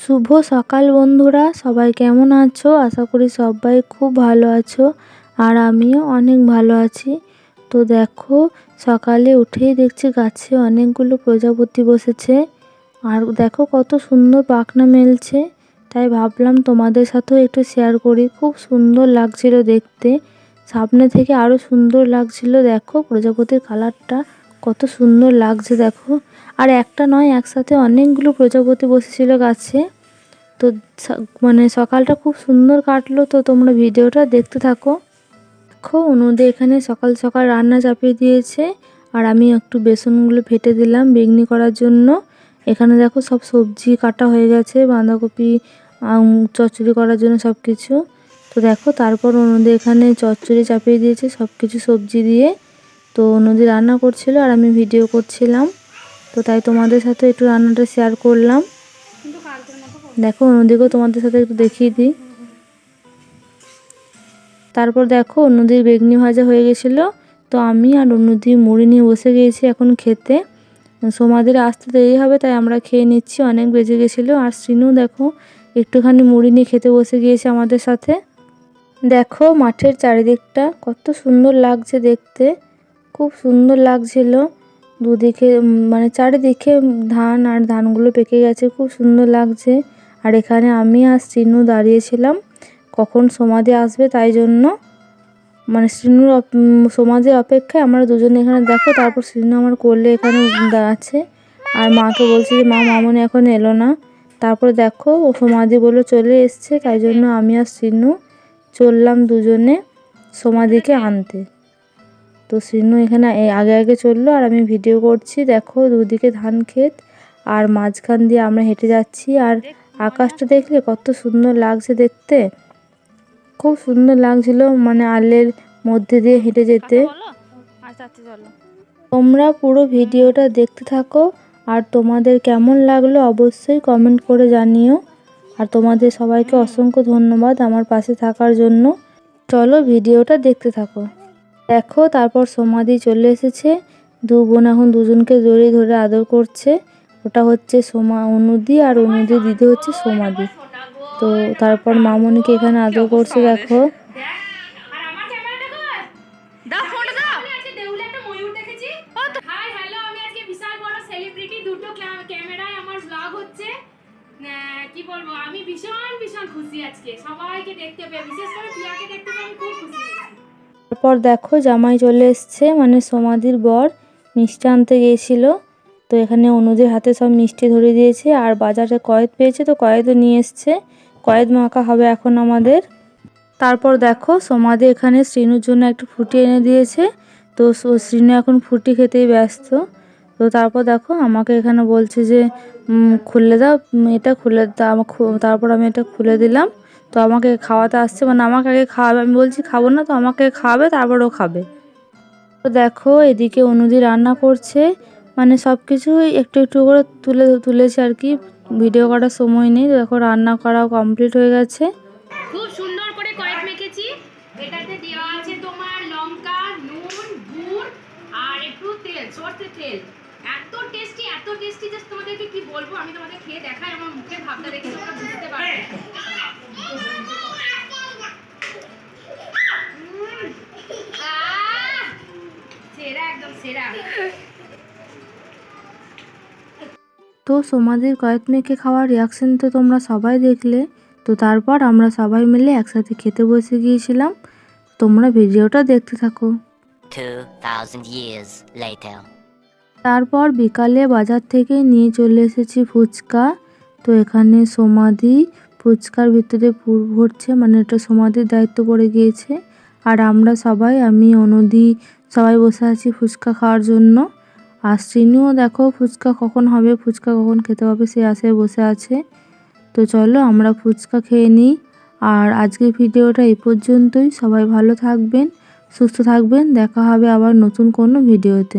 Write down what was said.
শুভ সকাল বন্ধুরা, সবাই কেমন আছো? আশা করি সবাই খুব ভালো আছো আর আমিও অনেক ভালো আছি। তো দেখো, সকালে উঠেই দেখছি গাছে অনেকগুলো প্রজাপতি বসেছে। আর দেখো কত সুন্দর পাখনা মেলছে। তাই ভাবলাম তোমাদের সাথেও একটু শেয়ার করি। খুব সুন্দর লাগছিল দেখতে। সামনে থেকে আরও সুন্দর লাগছিল, দেখো প্রজাপতির কালারটা কত সুন্দর লাগছে, দেখো। আর একটা নয়, একসাথে অনেকগুলো প্রজাপতি বসেছিল গাছে। তো মানে সকালটা খুব সুন্দর কাটলো তো তোমরা ভিডিওটা দেখতে থাকো। দেখো অনুদে এখানে সকাল সকাল রান্না চাপিয়ে দিয়েছে। আর আমি একটু বেসনগুলো ফেটে দিলাম বেগনি করার জন্য। এখানে দেখো সব সবজি কাটা হয়ে গেছে, বাঁধাকপি চচ্চড়ি করার জন্য সব কিছু তো দেখো, তারপর অনুদে এখানে চচ্চড়ি চাপিয়ে দিয়েছে সব কিছু সবজি দিয়ে। তো নদী রান্না করছিল আর আমি ভিডিও করছিলাম। তো তাই তোমাদের সাথে একটু রান্নাটা শেয়ার করলাম। দেখো অন্যদিকেও তোমাদের সাথে একটু দেখিয়ে দিই। তারপর দেখো নদীর বেগনি ভাজা হয়ে গেছিল। তো আমি আর অন্যদি মুড়ি নিয়ে বসে গিয়েছি এখন খেতে। সমাধির আসতে দেরি হবে, তাই আমরা খেয়ে নিচ্ছি। অনেক বেজে গেছিল। আর শ্রীনু দেখো একটুখানি মুড়ি নিয়ে খেতে বসে গিয়েছে আমাদের সাথে। দেখো মাঠের চারিদিকটা কত সুন্দর লাগছে দেখতে। খুব সুন্দর লাগছিল। দুদিকে মানে চারিদিকে ধান আর ধানগুলো পেকে গেছে। খুব সুন্দর লাগছে। আর এখানে আমি আর শ্রীনু দাঁড়িয়েছিলাম। কখন সমাধি আসবে তাই জন্য। মানে শ্রীনুর সমাধির অপেক্ষায় আমরা দুজনে এখানে দেখো, তারপর শ্রীনু আমার করলে এখানে আছে আর মাকে বলছি যে, মা, মামনি এখন এলো না। তারপরে দেখো, ও সমাধি বলে চলে এসছে, তাই জন্য আমি আর শ্রীনু চললাম দুজনে সমাধিকে আনতে। তো শ্রীনু এখানে আগে আগে চলল, আর আমি ভিডিও করছি। দেখো, দুদিকে ধান ক্ষেত, আর মাঝখান দিয়ে আমরা হেঁটে যাচ্ছি, আর আকাশটা দেখলে কত সুন্দর লাগছে দেখতে। খুব সুন্দর লাগছিল মানে আলের মধ্যে দিয়ে হেঁটে যেতে। তোমরা পুরো ভিডিওটা দেখতে থাকো। আর তোমাদের কেমন লাগল অবশ্যই কমেন্ট করে জানিও। আর তোমাদের সবাইকে অসংখ্য ধন্যবাদ আমার পাশে থাকার জন্য। চলো ভিডিওটা দেখতে থাকো। দেখো তারপর সমাধি চলে এসেছে। দু বোন এখন দুজনকে জড়িয়ে ধরে আদর করছে। ওটা হচ্ছে সোমা অনুদি আর অনুদি দিদি হচ্ছে সমাধি তো তারপর মামনিকে এখানে আদর করছে দেখো। কি বলব আমি ভীষণ ভীষণ খুশি আজকে। সবাইকে দেখতে পেয়ে বিশেষ করে প্রিয়াকে দেখতে পেয়ে আমি খুব খুশি তারপর দেখো জামাই চলে এসছে মানে সমাধির বর মিষ্টি আনতে গিয়েছিল। তো এখানে অনুদের হাতে সব মিষ্টি ধরে দিয়েছে। আর বাজারে কয়েদ পেয়েছে তো কয়েদও নিয়ে এসছে। কয়েদ মাখা হবে এখন আমাদের। তারপর দেখো সমাধি এখানে শ্রীনুর জন্য একটু ফুটি এনে দিয়েছে। তো শ্রীনু এখন ফুটি খেতেই ব্যস্ত। তো তারপর দেখো, আমাকে এখানে বলছে যে খুলে দাও এটা খুলে দাও তারপর আমি এটা খুলে দিলাম। তো আমাকে খাওয়াতে আসছে মানে আমাকে আগে খাওয়াবে, আমি বলছি খাব না, তো আমাকে খাওয়াবে, তারপর ও খাবে। তো দেখো, এদিকে অনুদি রান্না করছে। মানে সব কিছুই একটু একটু করে তুলে, তুলেছি আর কি। ভিডিও করার সময় নেই, দেখো রান্না করাও কমপ্লিট হয়ে গেছে। খুব সুন্দর করে কয়েক মেখেছি। এটাতে দেওয়া আছে তোমার লঙ্কা, নুন, গুড় আর একটু তেল, সর্ষে তেল। এত টেস্টি এত টেস্টি তোমাদেরকে কি বলব? আমি তোমাদের খেয়ে দেখাই, আমার মুখের ভাবটা দেখে তোমরা বুঝতে পারবে। সেরা, একদম সেরা। তো সমাধির কয়েক মেয়েকে খাওয়ার রিয়াকশন তো তোমরা সবাই দেখলে। তো তারপর আমরা সবাই মিলে একসাথে খেতে বসে গিয়েছিলাম। তোমরা ভিডিওটা দেখতে থাকো। 2000 তারপর বিকালে বাজার থেকে নিয়ে চলে এসেছি ফুচকা। তো এখানে সমাধি ফুচকার ভিতরে পুর ভরছে মানে এটা সমাধির দায়িত্ব পড়ে গিয়েছে। আর আমরা সবাই আমি অনুদি সবাই বসে আছি ফুচকা খাওয়ার জন্য। আর শ্রীনুও দেখো ফুচকা কখন হবে, ফুচকা কখন খেতে হবে, সে আসে, বসে আছে। তো চলো আমরা ফুচকা খেয়ে নিই। আর আজকের ভিডিওটা এই পর্যন্তই। সবাই ভালো থাকবেন, সুস্থ থাকবেন। দেখা হবে আবার নতুন কোনো ভিডিওতে।